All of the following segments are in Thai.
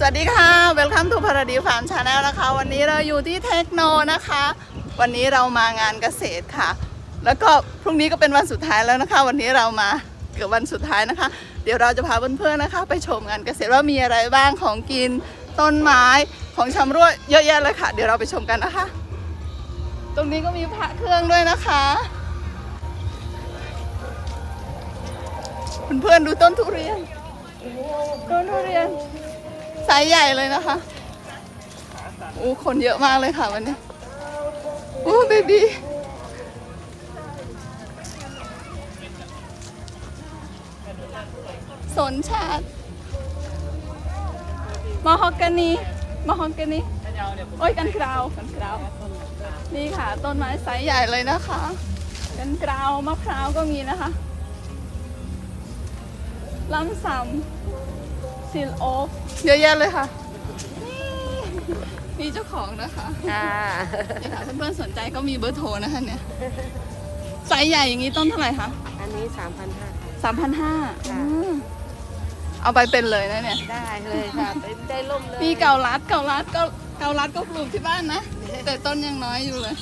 สวัสดีค่ะ Welcome to Paradise Farm Channel นะคะ วันนี้เราอยู่ที่เทคโนนะคะ วันนี้เรามางานเกษตรค่ะ แล้วก็พรุ่งนี้ก็เป็นวันสุดท้ายแล้วนะคะ วันนี้เรามาเกือบวันสุดท้ายนะคะ เดี๋ยวเราจะพาเพื่อนๆนะคะ ไปชมงานเกษตรว่ามีอะไรบ้างของกินต้นไม้ของชำร่วยเยอะแยะเลยค่ะ เดี๋ยวเราไปชมกันนะคะ ตรงนี้ก็มีพระเครื่องด้วยนะคะเพื่อนๆดูต้นทุเรียนต้นทุเรียน ไซส์ใหญ่เลยนะคะโอ้คนเยอะมากเลยค่ะวันนี้โอ้เบบี้สนชาติมอฮอกกานีมอฮอกกานีโอ้ยกันกราวกันกราวนี่ค่ะ ต้นไม้ไซส์ใหญ่เลยนะคะ กันกราวมะพร้าวก็มีนะคะลำซำ ซิลโอฟเยอะแยะเลยค่ะ นี่นี่เจ้าของนะคะค่ะนี่ค่ะเพื่อนๆสนใจก็มีเบอร์โทรนะคะเนี่ยไซส์ใหญ่อย่างนี้ต้นเท่าไหร่คะอันนี้สามพันห้าสามพันห้าค่ะ เอาไปเป็นเลยนะเนี่ย ได้เลยค่ะไปได้ร่มเลยมีเกาลัดเกาลัดเกาเกาลัดก็ปลูกที่บ้านนะ แต่ต้นยังน้อยอยู่เลย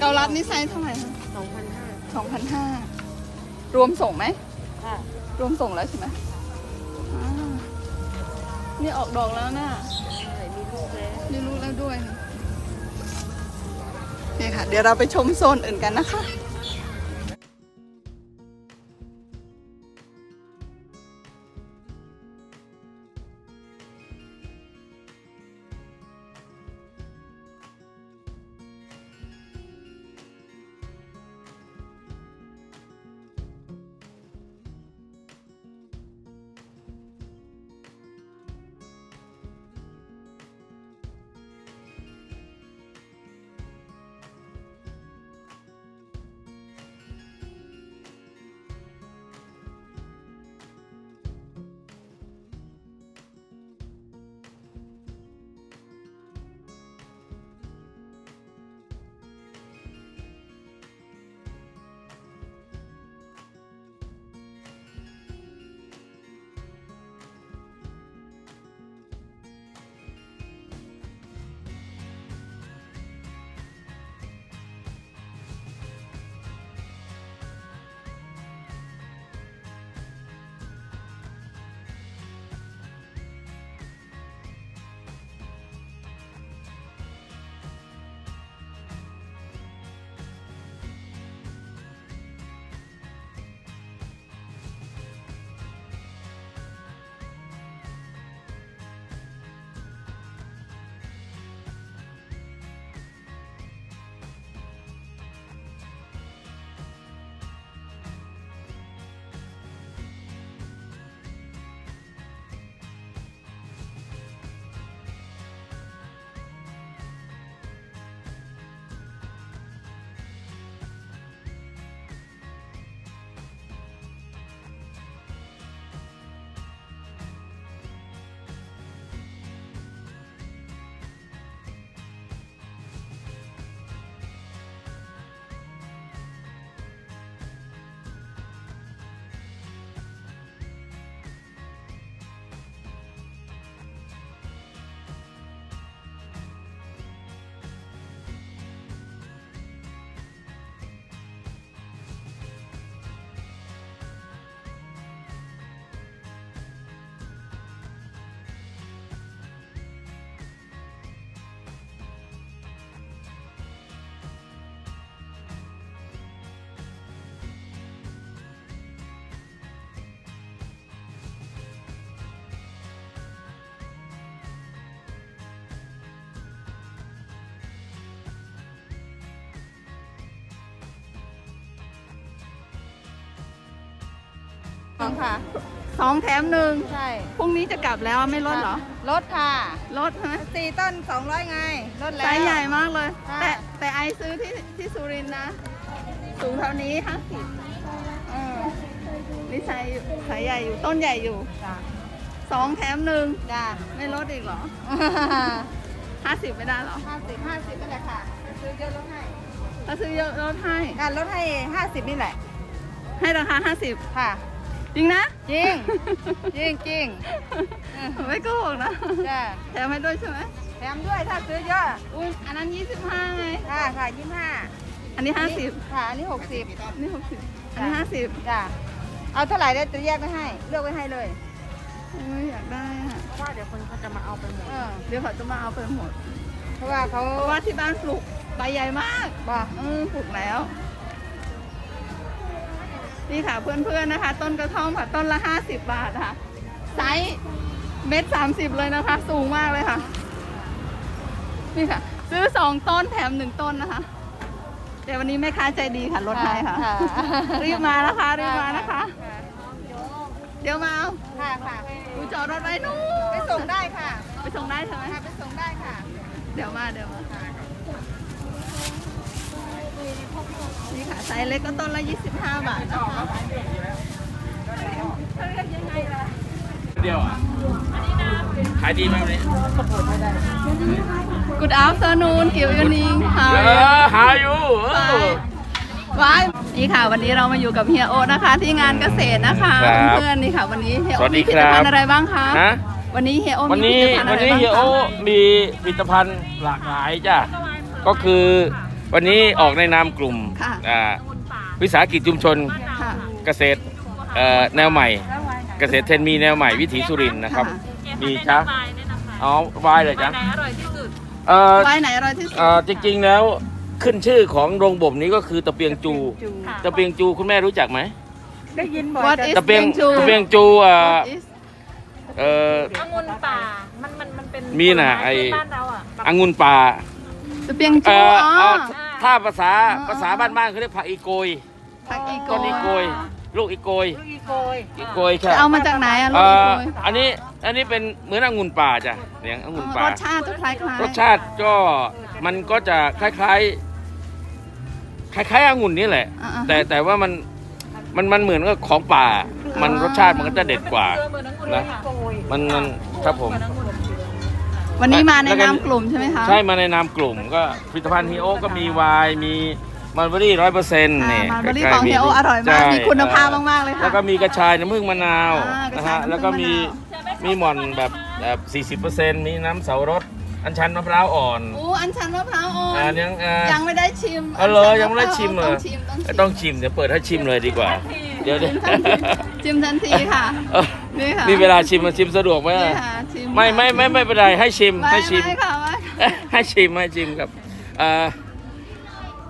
เกาลัดนี่ไซส์เท่าไหร่คะสองพันห้าสองพันห้ารวมส่งไหม ค่ะ รวมส่งแล้วใช่ไหมอ่า นี่ออกดอกแล้วน่ะใช่มีลูกแล้วไม่รู้แล้วด้วยนี่ค่ะ เดี๋ยวเราไปชมโซนอื่นกันนะคะ ค่ะ สองแถมหนึ่งใช่พรุ่งนี้จะกลับแล้วไม่ลดเหรอลดค่ะลดใช่ไหมสี่ต้นสองร้อยไงลดแล้ว ไซส์ใหญ่มากเลย ค่ะ แต่แต่ไอซื้อที่ที่สุรินทร์นะ สูงเท่านี้ห้าสิบเออนี่ไซส์ไซส์ใหญ่อยู่ต้นใหญ่อยู่จ้ะสองแถมหนึ่งจ้ะไม่ลดอีกเหรอห้าสิบไม่ได้เหรอ ห้าสิบห้าสิบนี่แหละค่ะซื้อเยอะลดให้ถ้าซื้อเยอะลดให้ การลดให้ห้าสิบนี่แหละให้ราคาห้าสิบค่ะ จริงนะ จริง จริงจริงไม่โกหกนะ จ้าแถมให้ด้วยใช่ไหมแถมด้วยถ้าซื้อเยอะอุ้ยอันนั้น 25ไง ค่ะค่ะยี่ห้าอันนี้ 50 ค่ะอันนี้หกสิบอันนี้ 60 อันนี้ 50จ้าเอาเท่าไหร่ได้จะแยกไว้ให้ เลือกไว้ให้เลยอุ้ยอยากได้อะเพราะว่าเดี๋ยวคนเขาจะมาเอาไปหมดเออเดี๋ยวเขาจะมาเอาไปหมด เพราะว่าเขาเพราะว่าที่บ้านปลูกใบใหญ่มาก บอกเออปลูกแล้ว นี่ค่ะเพื่อนๆนะคะ ต้นกระท่อมค่ะต้นละ 50 บาทค่ะไซส์เม็ดสามสิบเลยนะคะ สูงมากเลยค่ะ นี่ค่ะ ซื้อสองต้นแถมหนึ่งต้นนะคะเดี๋ยววันนี้แม่ค้าใจดีค่ะลดให้ค่ะ รีบมานะคะรีบมานะคะ เดี๋ยวมาเอาค่ะค่ะดูจอดรถไว้นู่นไปส่งได้ค่ะ ไปส่งได้ใช่ไหมค่ะไปส่งได้ค่ะ เดี๋ยวมาเดี๋ยวมา นี่ค่ะไซส์เล็กก็ต้นละ 25 บาทนะคะเดียวอะขายดีไหมวันนี้ Good afternoon Good evening ค่ะเออ หาอยู่เออ ว้ายนี่ค่ะ วันนี้เรามาอยู่กับเฮียโอนะคะ ที่งานเกษตรนะคะครับเพื่อนๆนี่ค่ะ วันนี้เฮียโอสวัสดีมีผลิตภัณครับฑ์อะไรบ้างคะฮะ วันนี้เฮียโอวันมีนี้ผลิตภัณฑ์อะวันไรนี้บ้างเฮียโอคะมีผลิตภัณฑ์หลากหลายจ้ะก็คือ วันนี้ออกในนามกลุ่มค่ะ อ่าวิสาหกิจชุมชนค่ะเกษตรเอ่อแนวใหม่ เกษตรเทรนด์มีแนวใหม่วิถีสุรินทร์นะครับ มีจ้ะอ๋อวายเลยจ้ะเอ่อไว้ไหนอร่อยที่สุดเอ่อจริงๆแล้วขึ้นชื่อของโรงบ่มนี้ก็คือตะเปียงจู ตะเปียงจูคุณแม่รู้จักไหมได้ยินบ่อย What แต่ is ตะเปียงจู ตะเปียงจูอ่า What is เอ่อ องุ่นป่า มันมันมันเป็นมีน่ะผลม้ไอ้ที่บ้านเราอะแบบองุ่นป่าตะ เปียงเอ่จูออ๋อ เอ่อถ้าภาษาอ๋อ ภาษาบ้านๆเขาเรียกผักอีโกยผักอีโกต้นอีโกย ลูกอีโกยลูกอีโกยอีโกยใช่จะเอามาจากไหนอะลูเอ่กอีอโกยอันนี้อันนี้เป็นเหมือนองุ่นป่าจ้ะเลี้ยงองุ่นป่ารสชาติจะคล้ายๆรสชาติก็มันก็จะคล้ายๆ คล้ายๆองุ่นนี่แหละอ่าๆแต่แต่ว่ามันมันมันเหมือนกับของป่า มันอ๋อรสชาติมันก็จะเด็ดกว่าเออเหมือนองุ่นนะโกยมันมันครับผม เหมือนองุ่น วันนี้มาในแล้วก็นามกลุ่มใช่ไหมคะ ใช่มาในนามกลุ่มก็ผลิตภัณฑ์ฮีโอก็มีไวน์มีมันเบอรี่ร้อยเปอร์เซ็นต์อ่าเนี่ยมาร์เบอรี่ใกล้ๆของเฮียโอลูอร่อยมากใช่มีคุณภาพมากๆเลยค่ะ แล้วก็มีกระชายน้ำผึ้งมะนาวอ่ากระนะชายฮะน้ำผึ้งแล้วก็มีมะนาวมีหม่อนแบบแบบสี่สิบเปอร์เซ็นต์มีน้ำเสารสอัญชันมะพร้าวอ่อนโอ้อันชันมะพร้าวอ่ออ่านยังอ่ายังไม่ได้ชิมเอาเลยนชันยังไม่ได้ชิมเหรอต้องชิมต้องชิมต้องชิม เดี๋ยวเปิดให้ชิมเลยดีกว่า เดี๋ยวเดี๋ยวชิมทันทีค่ะเออนี่ค่ะมีเวลาชิมมาชิมสะดวกไหมนี่อะค่ะชิมไม่ไม่ไม่ไม่เป็นไรให้ชิมไม่ให้ชิม ไม่ค่ะไม่ให้ชิมให้ชิมครับอ่า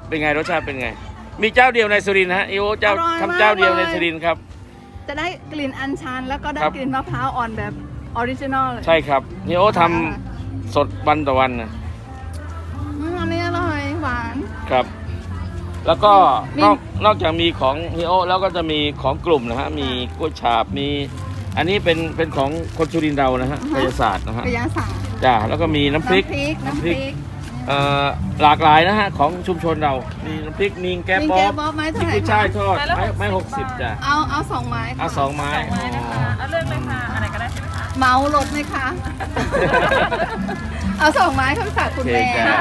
เป็นไงรสชาติเป็นไง มีเจ้าเดียวในสุรินทร์ฮะอีโอเจ้าทำเจ้าเดียวในสุรินทร์ครับ จะได้กลิ่นอัญชันแล้วก็ได้ครับกลิ่นมะพร้าวอ่อนแบบออริจินอลเลยใช่ครับอีโอทำสดวันต่อวันนะอืมอันนี้อร่อยหวานครับ แล้วก็มีนอกนอกจากมีของฮีโอแล้วก็จะมีของกลุ่มนะฮะมีกล้วยฉาบมี อันนี้เป็นเป็นของคนสุรินทร์เรานะฮะกายศาสตร์นะฮะกระยาศาสตร์จ้าแล้วก็มีน้ำพริกน้ำพริกน้ำพริกเอ่อหลากหลายนะฮะของชุมชนเรา มีน้ำพริกมีแกมีบ๊แกอบบ๊อบไหมมีเท่าไหร่กุ้ยช่ายคะทอดไม้ไม้หกสิบจ้ะเอาเอาสองไม้ค่ะเอาสองไม้ไม้นะคะเอาเลือกเลยค่ะอะไรก็ได้ใช่ไหมคะเมาลดไหมคะเอาสองไม้ข้าวสารคุณแม่โอเคจ้ะ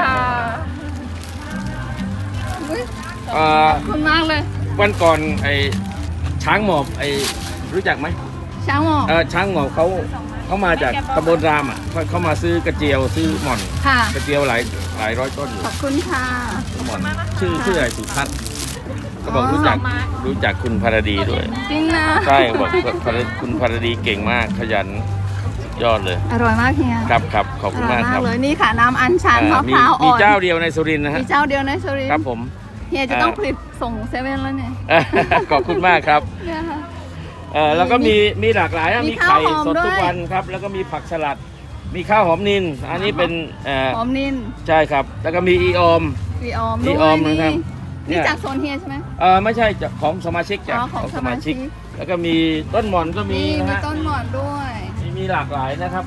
อุ๊ย เอ่อขอบคุณมากเลย วันก่อนไอ้ช้างหมอบไอ้รู้จักไหมช้างหมอกเออช้างหมอบเขาเขามาจากตำบลรามอะเขาเขามาซื้อกระเจียวซื้อหม่อนค่ะ กระเจียวหลายหลายร้อยต้นอยู่ขอบคุณค่ะ หม่อนชื่อชื่ออะไรสุทัศน์ก็บอกรู้จักรู้จักคุณภารดีด้วย จริงนะใช่บอกภารคุณภารดีเก่งมากขยันสุดยอดเลย อร่อยมากเฮียครับครับขอบคุณมากครับเลยนี่ค่ะน้ำอัญชันมะอ่ามีพร้าวมีอ่อนเจ้าเดียวในสุรินทร์นะฮะมีเจ้าเดียวในสุรินทครับร์ผม เฮียจะต้องอ่าผลิตส่งเซเว่นแล้วเนี่ยขอบคุณมากครับเนี่ยค่ะ เออแล้วก็มีมีหลากหลายนะมีมีข้าวไข่หอมสดทุกด้วย วันครับ แล้วก็มีผักสลัด มีข้าวหอมนินอันนี้เป็นเอ่อหอมนินใช่ครับ แล้วก็มีอีออม วีออมวีด้วยออมนี่นะครับเนี่นี่ย จากโซนเฮียใช่ไหม เออไม่ใช่จากของสมาชิกจากอ๋อของสมาชิก แล้วก็มีต้นหมอนก็มีนี่นะมีฮะต้นหมอนด้วย มีมีหลากหลายนะครับ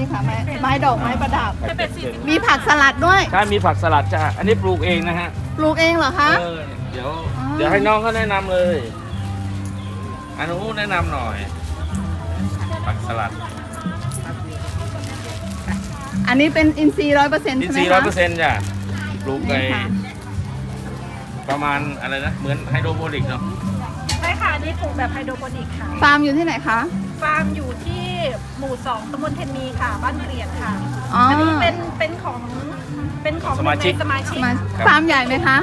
นี่ค่ะไม้ไม้ดอกไม้ประดับไข่เป็ดมีผักสลัดด้วย ใช่มีผักสลัดจ้ะอันนี้ปลูกเองนะฮะปลูกเองเหรอคะ เออเดี๋ยว อ๋อ เดี๋ยวให้น้องเขาแนะนำเลยอนุแนะนำหน่อยผักสลัดอันนี้เป็นอินทรีย์ร้อยเปอร์เซ็นต์อินใช่ไหมทรีย์ร้อยคะเปอร์เซ็นต์จ้ะปลูกไปนี่ค่ะ ประมาณอะไรนะ เหมือนไฮโดรโปนิกเนาะคล้ค่ะอันนี้ปลูกแบบไฮโดรโปนิกค่ะ ฟาร์มอยู่ที่ไหนคะ ฟาร์มอยู่ที่หมู่สองตำบลเทนมีค่ะ บ้านเกลียดค่ะ อ๋ออันนี้เป็นเป็นของเป็นของสมาชิกในสมาชิกมาครับฟาร์มใหญ่ไหมคะ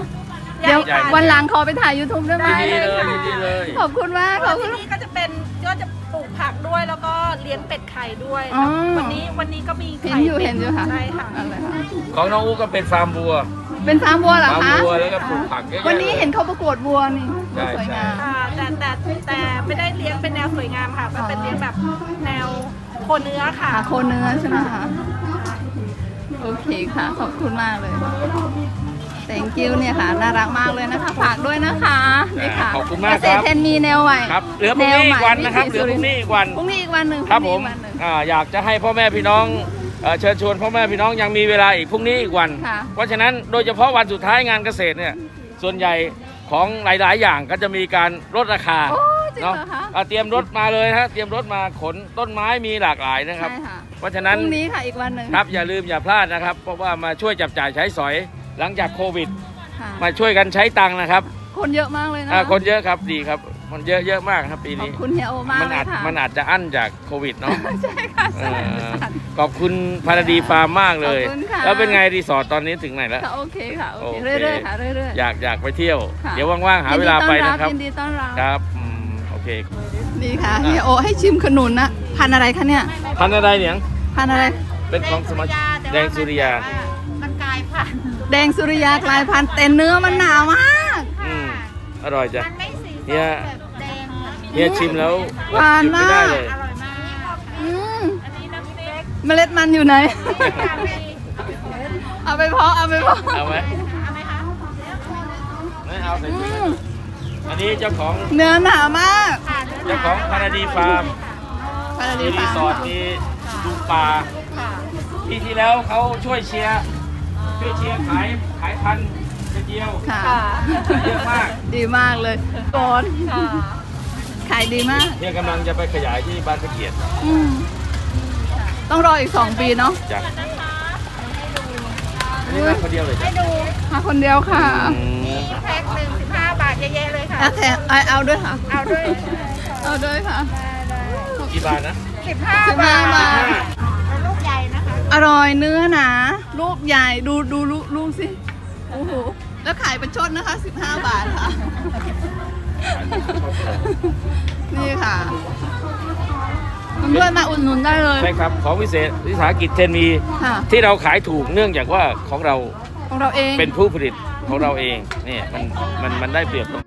ใหญ่เดี๋ยวค่ะวันหลังขอไปถ่าย YouTube ได้ไหมยินดีเลยยินดีเลย ขอบคุณมากขแล้อวบคุที่ณ นี่ก็จะเป็นก็จะปลูกผักด้วยแล้วก็เลี้ยงเป็ดไข่ด้วยอ๋อ วันนี้วันนี้ก็มีเห็นไข่อยู่เป็ดเห็นอยู่ค่ะใช่ค่ะ อะไรคะของน้องอูก็เป็นฟาร์มบัว เป็นฟาร์มวัวเหรอฟาร์มคะบัวแล้วก็ปลูกผักเยอะแยะวันนี้เห็นลยเขาประกวดวัวนี่ใช่สวยงามอ่าแต่แต่แต่ไม่ได้เลี้ยงเป็นแนวสวยงามค่ะมันเป็นเลี้ยงแบบแนวโคเนื้อค่ะ หาโคนเนื้อใช่ไหมคะโอเคค่ะ ขอบคุณมากเลย thank you เนี่ยค่ะ น่ารักมากเลยนะคะ ฝากด้วยนะคะนี่ค่ะขอบคุณมากเกครับษตรเทนมีแนวใหม่ครับเหลือพรุ่งนี้อีกวันนะครับเหลือพรุ่งนี้อีกวัน พรุ่งนี้อีกวันหนึ่งครับผมพงนี้อีกวันหนึ่ง อ่าอยากจะให้พ่อแม่พี่น้อง เอ่อเชิญชวนพ่อแม่พี่น้องยังมีเวลาอีกพรุ่งนี้อีกวัน ค่ะ เพราะฉะนั้นโดยเฉพาะวันสุดท้ายงานเกษตรเนี่ยส่วนใหญ่ของหลาย ๆ อย่างก็จะมีการลดราคาโอ้จริงเนาะเหรอคะ อ่าเตรียมรถมาเลยนะฮะเตรียมรถมาขนต้นไม้มีหลากหลายนะครับ ใช่ค่ะเพราะฉะพนั้น รุ่งนี้ค่ะอีกวันหนึ่งครับอย่าลืมอย่าพลาดนะครับ เพราะว่ามาช่วยจับจ่ายใช้สอยหลังจากโควิด ค่ะมาช่วยกันใช้ตังค์นะครับคนเยอะมากเลยนะอ่าคนเยอะครับดีครับ คนเยอะเยอะมากครับปีขอบนี้ คุณเฮียโอมากมันเลอายจค่ะ มันอาจจะอั้นจากโควิดเนาะ ใช่ค่ะเอใช่อค่ะ ขอบคุณพาราดีฟาร์มมากเลย ขอบคุณค่ะ แล้วเป็นไงรีสอร์ทตอนนี้ถึงไหนแล้ว ค่ะโอเคค่ะ โอโอเคเค เรื่อยๆค่ะ เรื่อยๆอยากอยากไปเที่ยว ค่ะ เดี๋ยวว่างๆหาเวลาไปนะครับ ยินดีต้อนรับครับอืมโอเค นี่ค่ะ เฮียโอให้ชิมขนุนนะ พันธุ์อะไรคะเนี่ย พันธุ์อะไรเนี่ยพันธุ์อะไร เป็นของสมาชิกแดงสุริยา มันกลายพันธุ์แดงสุริยากลายพันธุ์แต่เนื้อมันหนามาก อืม อร่อยจ้ะ มันไม่สีเฮียแบบ ฮียชิมแล้วหวานหยุดไม่มากได้เลยอร่อยมากอืมเมล็ดมันอยู่ไหน เอาไปเพาะเอาไปเพาะเอาไหมไม่เอาใส่อืถุงมอันนี้เจ้าของเนื้อหนามากเจ้าของพาราดีฟาร์มพันธุ์มีดีรีสอร์ทมีดูปลาปีที่แล้วเขาช่วยเชียร์ช่วยเชียร์ขายขายพันธุ์กระเจียวค่ะ เยอะมาก ดีมากเลยก่อนขาย ดีมาก เนี่ยกำลังจะไปขยายที่บ้านพระเกียรติอืมต้องรออีก2ปีเนาะจ้ะอันนี้มาคนเดียวเลยจ้ะมาคนเดียวค่ะอืมแพ็คหนึ่งสิบห้าบาทเยอะๆเลยค่ะ เอาแถมเอาเอาด้วยค่ะ เอาด้วยเอาด้วยค่ะกี่บาทนะสิบห้าสิบห้าบาทบาท เป็นลูกใหญ่นะคะอร่อยเนื้อหนาลูกใหญ่ดูดูลูกลูกสิโอ้โหแล้วขายเป็นชดนะคะ 15 บาทค่ะ นี่ค่ะเพื่อนๆมาอุดหนุนได้เลยใช่ครับ ของวิเศษวิสาหกิจเทนมี ค่ะที่เราขายถูกเนื่องจากว่าของเราของเราเอง เป็นผู้ผลิตของเราเองเนี่ยมันมันมันได้เปรียบตรง